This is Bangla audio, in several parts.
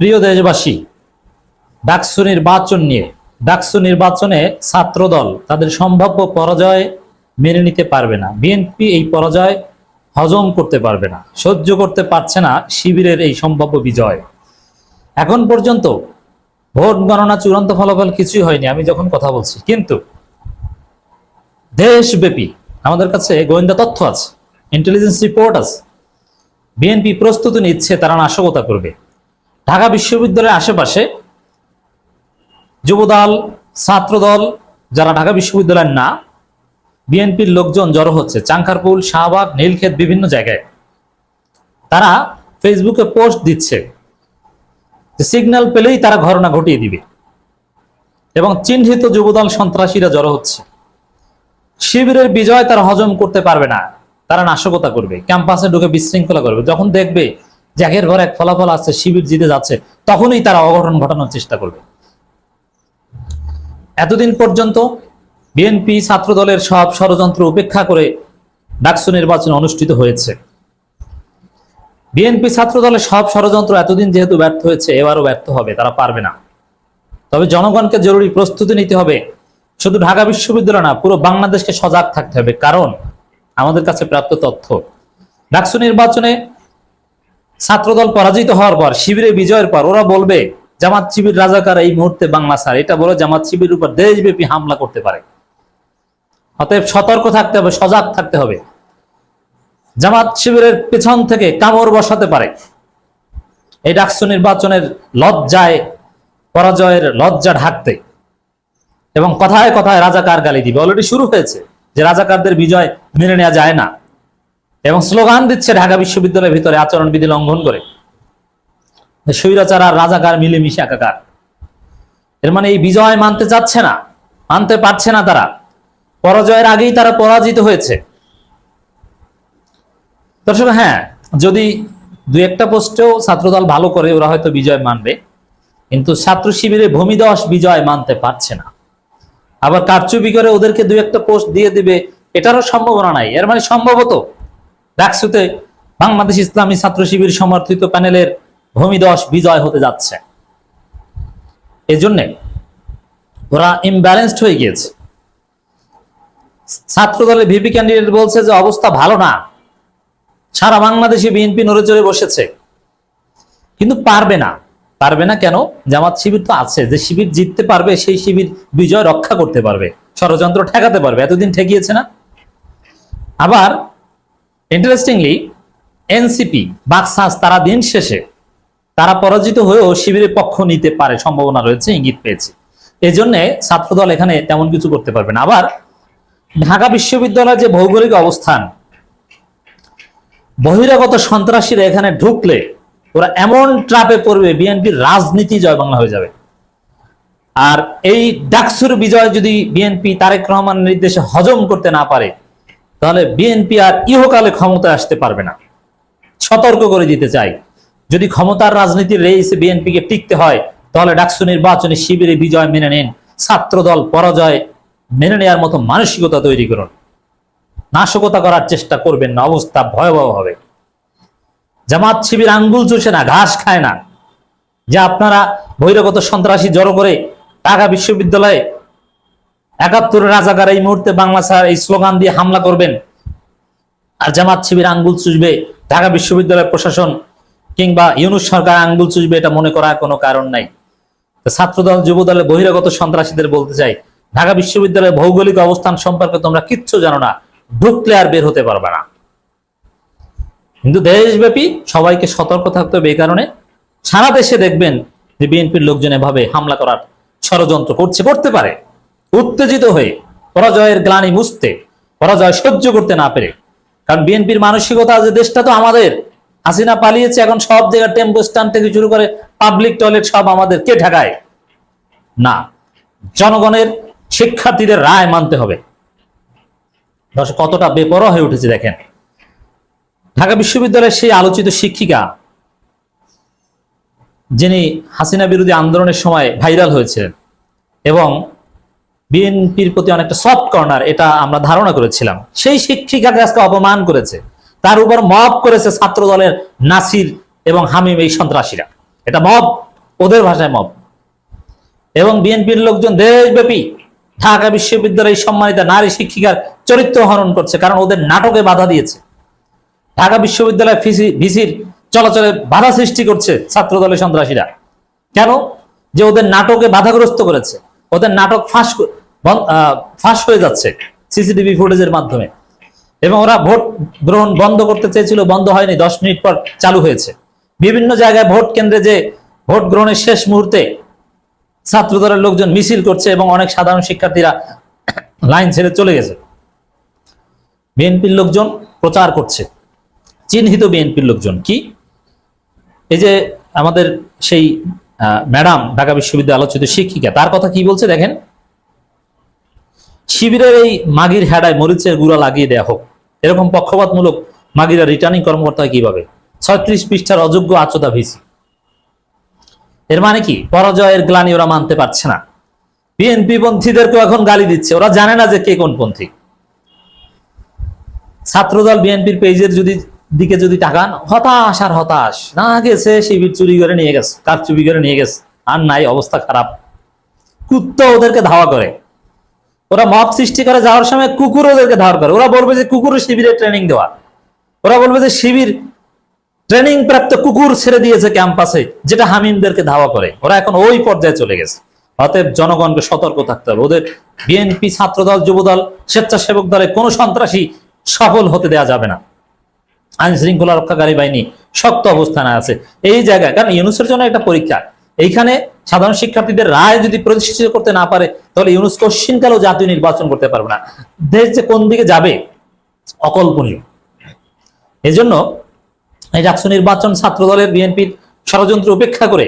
প্রিয় দেশবাসী, ডাকসু নির্বাচন নিয়ে, ডাকসু নির্বাচনে ছাত্রদল তাদের সম্ভাব্য পরাজয় মেনে নিতে পারবে না। বিএনপি এই পরাজয় হজম করতে পারবে না, সহ্য করতে পারছে না শিবিরের এই সম্ভাব্য বিজয়। এখন পর্যন্ত ভোট গণনা চূড়ান্ত ফলাফল কিছুই হয়নি, আমি যখন কথা বলছি। কিন্তু দেশব্যাপী আমাদের কাছে গোয়েন্দা তথ্য আছে ইন্টেলিজেন্স রিপোর্ট আছে। বিএনপি প্রস্তুতি নিচ্ছে, তারা নাশকতা করবে। ঢাকা বিশ্ববিদ্যালয়ের আশেপাশে যুবদল, ছাত্রদল যারা ঢাকা বিশ্ববিদ্যালয়ের না, বিএনপির লোকজন জড়ো হচ্ছে। চাঙ্কারপুল শাহবাগ, নীলক্ষেত বিভিন্ন জায়গায়। তারা ফেসবুকে পোস্ট দিচ্ছে সিগন্যাল পেলেই তারা ঘটনা ঘটিয়ে দিবে। এবং চিহ্নিত যুবদল সন্ত্রাসীরা জড়ো হচ্ছে। শিবিরের বিজয় তারা হজম করতে পারবে না। তারা নাশকতা করবে। ক্যাম্পাসে ঢুকে বিশৃঙ্খলা করবে। যখন দেখবে একের ঘর এক ফলাফল আছে শিবির জিতে যাচ্ছে, তখনই তারা অঘটন ঘটানোর চেষ্টা করবে। এতদিন পর্যন্ত বিএনপি ছাত্র দলের সব ষড়যন্ত্র উপেক্ষা করে ডাকসু নির্বাচন অনুষ্ঠিত হয়েছে। বিএনপি ছাত্র দলের সব ষড়যন্ত্র এতদিন যেহেতু ব্যর্থ হয়েছে, এবারও ব্যর্থ হবে, তারা পারবে না। তবে জনগণকে জরুরি প্রস্তুতি নিতে হবে। শুধু ঢাকা বিশ্ববিদ্যালয় না, পুরো বাংলাদেশকে সজাগ থাকতে হবে। কারণ আমাদের কাছে প্রাপ্ত তথ্য, ডাকসু নির্বাচনে ছাত্রদল পরাজিত হওয়ার পর, শিবিরে বিজয়ের পর ওরা বলবে, জামাত শিবির রাজাকার এই মুহূর্তে বাংলা স্যার। এটা বলে জামাত শিবির উপর দেশব্যাপী হামলা করতে পারে। অতএব সতর্ক থাকতে হবে, সজাগ থাকতে হবে। জামাত শিবিরের পেছন থেকে কামড় বসাতে পারে। এই ডাকসু নির্বাচনের লজ্জায়, পরাজয়ের লজ্জা ঢাকতে। এবং কথায় কথায় রাজাকার গালি দিবে। অলরেডি শুরু হয়েছে যে রাজাকারদের বিজয় মেনে নেওয়া যায় না। এবং স্লোগান দিচ্ছে ঢাকা বিশ্ববিদ্যালয়ের ভিতরে আচরণবিধি লঙ্ঘন করে। যে স্বৈরাচার আর রাজাকার মিলেমিশে একাকার। এর মানে এই বিজয় মানতে চাচ্ছে না, মানতে পারছে না তারা। পরাজয়ের আগেই তারা পরাজিত হয়েছে। দর্শক হ্যাঁ যদি দু একটা পোস্টেও ছাত্রদল ভালো করে ওরা হয়তো বিজয় মানবে, কিন্তু ছাত্র শিবিরে ভূমিদশ বিজয় মানতে পারছে না। আবার কারচুপি করে ওদেরকে দু একটা পোস্ট দিয়ে দিবে, এটারও সম্ভাবনা নাই। এর মানে সম্ভবত ডাকসুতে বাংলাদেশ ইসলামী ছাত্র শিবির সমর্থিত প্যানেলের ভূমিদশ বিজয় হতে যাচ্ছে। এই জন্যে ওরা ইমব্যালেন্সড হয়ে গিয়েছে। ছাত্র দলের ভিপি ক্যান্ডিডেট বলছে যে, অবস্থা ভালো না। সারা বাংলাদেশে বিএনপি নড়ে চড়ে বসেছে। কিন্তু পারবে না। পারবে না কেন? জামাত শিবির তো আছে। যে শিবির জিততে পারবে, সেই শিবির বিজয় রক্ষা করতে পারবে। ষড়যন্ত্র ঠেকাতে পারবে। এতদিন ঠেকিয়েছে না। আবার ইন্টারেস্টিংলি এনসিপি বাকসাস, তারা দিন শেষে তারা পরাজিত হয়েও শিবিরের পক্ষ নিতে পারে, সম্ভাবনা রয়েছে, ইঙ্গিত পেয়েছে। এই জন্যে ছাত্রদল এখানে তেমন কিছু করতে পারবে না। আবার ঢাকা বিশ্ববিদ্যালয়ের যে ভৌগোলিক অবস্থান, বহিরাগত সন্ত্রাসীরা এখানে ঢুকলে ওরা এমন ট্রাপে পড়বে, বিএনপির রাজনীতি জয় বাংলা হয়ে যাবে। আর এই ডাকসুর বিজয় যদি বিএনপি তারেক রহমান নির্দেশে হজম করতে না পারে তাহলে বিএনপি আর ইহকালে ক্ষমতায় আসতে পারবে না। সতর্ক করে দিতে চাই। যদি ক্ষমতার রাজনীতির রেইসে বিএনপিকে টিকতে হয়, তাহলে ডাকসু নির্বাচনে শিবিরে বিজয় মেনে নিন। ছাত্রদল পরাজয় মেনে নেওয়ার মতো মানসিকতা তৈরি করুন। নাশকতা করার চেষ্টা করবেন না, অবস্থা ভয়াবহ হবে। জামাত শিবির আঙ্গুল চুষে না, ঘাস খায় না। যে আপনারা বহিরাগত সন্ত্রাসী জড়ো করে ঢাকা বিশ্ববিদ্যালয়ে একাত্তরের রাজাকার এই মুহূর্তে বাংলা স্যার এই স্লোগান দিয়ে হামলা করবেন। আর জামাত শিবির আঙ্গুল চুষবে, ঢাকা বিশ্ববিদ্যালয় প্রশাসন কিংবা ইউনুস সরকার আঙ্গুল চুষবে এটা মনে করার কোনো কারণ নাই। ছাত্রদল, যুবদলের বহিরাগত সন্ত্রাসীদের বলতে চাই, ঢাকা বিশ্ববিদ্যালয়ের ভৌগোলিক অবস্থান সম্পর্কে তোমরা কিচ্ছু জানো না, ঢুকলে আর বের হতে পারবে না। কিন্তু দেশব্যাপী সবাইকে সতর্ক থাকতে হবে এই কারণে। সারা দেশে দেখবেন যে বিএনপির লোকজন এভাবে হামলা করার ষড়যন্ত্র করছে, করতে পারে। উত্তেজিত হয়ে পরাজয়ের গ্লানি মুছতে, পরাজয় সহ্য করতে না পেরে। কারণ বিএনপির মানসিকতা যে দেশটা তো আমাদের। হাসিনা পালিয়েছে, এখন সব জায়গায় টেম্পো স্ট্যান্ড থেকে শুরু করে পাবলিক টয়লেট সব আমাদের কে ঢাকায় না, জনগণের শিক্ষার্থীদের রায় মানতে হবে। কতটা বেপরোয়া হয়ে উঠেছে দেখেন। ঢাকা বিশ্ববিদ্যালয়ের সেই আলোচিত শিক্ষিকা, যিনি হাসিনা বিরোধী আন্দোলনের সময় ভাইরাল হয়েছিলেন এবং বিএনপির প্রতি অনেকটা সফট কর্নার এটা আমরা ধারণা করেছিলাম। সেই শিক্ষিকাকে আজকে অপমান করেছে। তার উপর মব করেছে ছাত্র দলের নাসির এবং হামিম এই সন্ত্রাসীরা। এটা মব ওদের ভাষায় মব এবং বিএনপির লোকজন দেশব্যাপী, ঢাকা বিশ্ববিদ্যালয়ের সম্মানিত নারী শিক্ষিকার চরিত্র হরণ করছে কারণ ওদের নাটকে বাধা দিয়েছে। ঢাকা বিশ্ববিদ্যালয় ভিসির চলাচলে বাধা সৃষ্টি করছে ছাত্র দলের সন্ত্রাসীরা। কেন? যে ওদের নাটকে বাধাগ্রস্ত করেছে। ওদের নাটক ফাঁস ফাঁস হয়ে যাচ্ছে সিসিটিভি ফুটেজের মাধ্যমে। এবং ওরা ভোট গ্রহণ বন্ধ করতে চেয়েছিল, বন্ধ হয়নি, দশ মিনিট পর চালু হয়েছে। বিভিন্ন জায়গায় ভোট কেন্দ্রে যে ভোট গ্রহণের শেষ মুহূর্তে ছাত্রদলের লোকজন মিছিল করছে এবং অনেক সাধারণ শিক্ষার্থীরা লাইন ছেড়ে চলে গেছে। বিএনপির লোকজন প্রচার করছে। চিহ্নিত বিএনপির লোকজন কি? এই যে আমাদের সেই ম্যাডাম, ঢাকা বিশ্ববিদ্যালয় আলোচিত শিক্ষিকা, তার কথা কি বলছে দেখেন? শিবিরের এই মাগির হেডায় মরিচের গুড়া লাগিয়ে দেয়া হোক। এরকম পক্ষপাতমূলক মাগিরা রিটার্নিং কর্মকর্তা কীভাবে ছয়ত্রিশ পৃষ্ঠার অযোগ্য আচতা ভিসি। এর মানে কি? পরাজয়ের গ্লানি ওরা মানতে পারছে না। বিএনপি পন্থীদেরকেও এখন গালি দিচ্ছে। ওরা জানে না যে কে কোন পন্থী। ছাত্রদল বিএনপির পেজের যদি দিকে যদি তাকান, হতাশ আর হতাশ। না গেছে শিবির চুরি করে নিয়ে গেছে কার চুরি করে নিয়ে গেছে, আর নাই, অবস্থা খারাপ। কুত্তা ওদেরকে ধাওয়া করে। ওরা মব সৃষ্টি করে যাওয়ার সময় কুকুর ওদেরকে ধাওয়া করে। ওরা বলবে যে কুকুরের শিবিরে ট্রেনিং দেওয়া। ওরা বলবে যে শিবির ট্রেনিং প্রাপ্ত কুকুর ছেড়ে দিয়েছে ক্যাম্পাসে, যেটা হামিমদেরকে ধাওয়া করে। ওরা এখন ওই পর্যায়ে চলে গেছে। অতএব জনগণকে সতর্ক থাকতে হবে। ওদের বিএনপি ছাত্রদল, যুবদল, স্বেচ্ছাসেবক দলে কোনো সন্ত্রাসী সফল হতে দেওয়া যাবে না। আইন শৃঙ্খলা রক্ষাকারী বাহিনী শক্ত অবস্থানে আছে। এই জায়গায়, কারণ ইউনুসের জন্য একটা পরীক্ষা। এইখানে সাধারণ শিক্ষার্থীদের রায় যদি প্রতিষ্ঠিত করতে না পারে, তাহলে ইউনুস কশ্চিনকালেও জাতীয় নির্বাচন করতে পারবে না। দেশ যে কোন দিকে যাবে, অকল্পনীয়। এজন্য এই ডাকসু নির্বাচন ছাত্র দলের বিএনপির ষড়যন্ত্র উপেক্ষা করে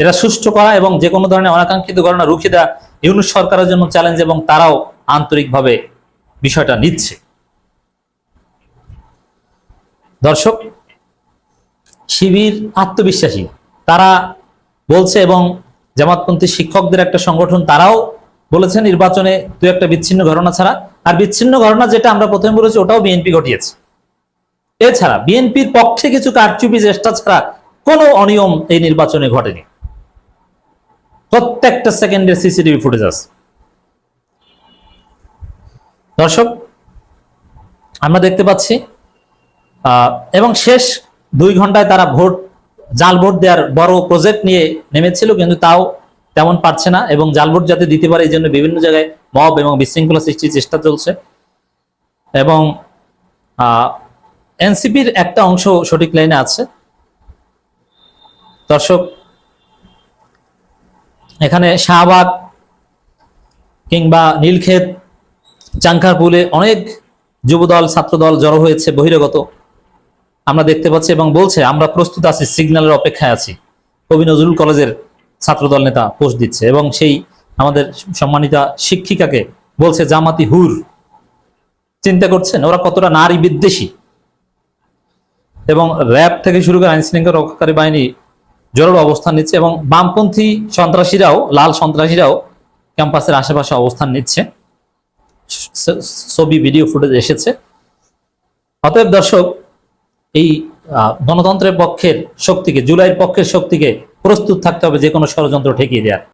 এরা সুষ্ঠু করা এবং যে কোনো ধরনের অনাকাঙ্ক্ষিত ঘটনা রুখে দেওয়া ইউনুস সরকারের জন্য চ্যালেঞ্জ এবং তারাও আন্তরিকভাবে বিষয়টা নিচ্ছে। দর্শক, শিবির আত্মবিশ্বাসী। তারা বলছে এবং জামাতপন্থী শিক্ষকদের একটা সংগঠন তারাও বলেছে নির্বাচনে দু একটা বিচ্ছিন্ন ঘটনা ছাড়া। আর বিচ্ছিন্ন ঘটনা যেটা আমরা প্রথমে বলেছি, ওটাও বিএনপি ঘটিয়েছে। এছাড়া বিএনপির পক্ষে কিছু কারচুপি চেষ্টা ছাড়া কোনো অনিয়ম এই নির্বাচনে ঘটেনি। প্রত্যেকটা সেকেন্ডের সিসিটিভি ফুটেজ আছে। দর্শক, আমরা দেখতে পাচ্ছি এবং শেষ দুই ঘন্টায় তারা ভোট, জাল ভোট দেওয়ার বড় প্রজেক্ট নিয়ে নেমেছিল, কিন্তু তাও তেমন পারছে না এবং জাল ভোট যাতে দিতে পারে, এই জন্য বিভিন্ন জায়গায় মব এবং বিশৃঙ্খলা সৃষ্টির চেষ্টা চলছে। এবং এনসিপির একটা অংশ সঠিক লাইনে আছে। দর্শক, এখানে শাহবাগ কিংবা নীলক্ষেত চাঙ্কারপুলে অনেক যুবদল, ছাত্রদল জড়ো হয়েছে বহিরাগত আমরা দেখতে পাচ্ছি এবং বলছে, আমরা প্রস্তুত আছি, সিগন্যালের অপেক্ষায় আছি। কবি নজরুল কলেজের ছাত্রদল নেতা পোস্ট দিচ্ছে এবং সেই আমাদের সম্মানিতা শিক্ষিকাকে বলছে, জামাতি হুর। চিন্তা করছেন, ওরা কতটা নারী বিদ্বেষী। এবং র্যাব থেকে শুরু করে আইন শৃঙ্খলা রক্ষাকারী বাহিনী জোরালো অবস্থান নিচ্ছে এবং বামপন্থী সন্ত্রাসীরাও, লাল সন্ত্রাসীরাও ক্যাম্পাসের আশেপাশে অবস্থান নিচ্ছে। ছবি, ভিডিও ফুটেজ এসেছে। অতএব দর্শক এই গণতন্ত্রের পক্ষের শক্তিকে, জুলাইয়ের পক্ষের শক্তিকে প্রস্তুত থাকতে হবে যে কোনো ষড়যন্ত্র ঠেকিয়ে দেওয়ার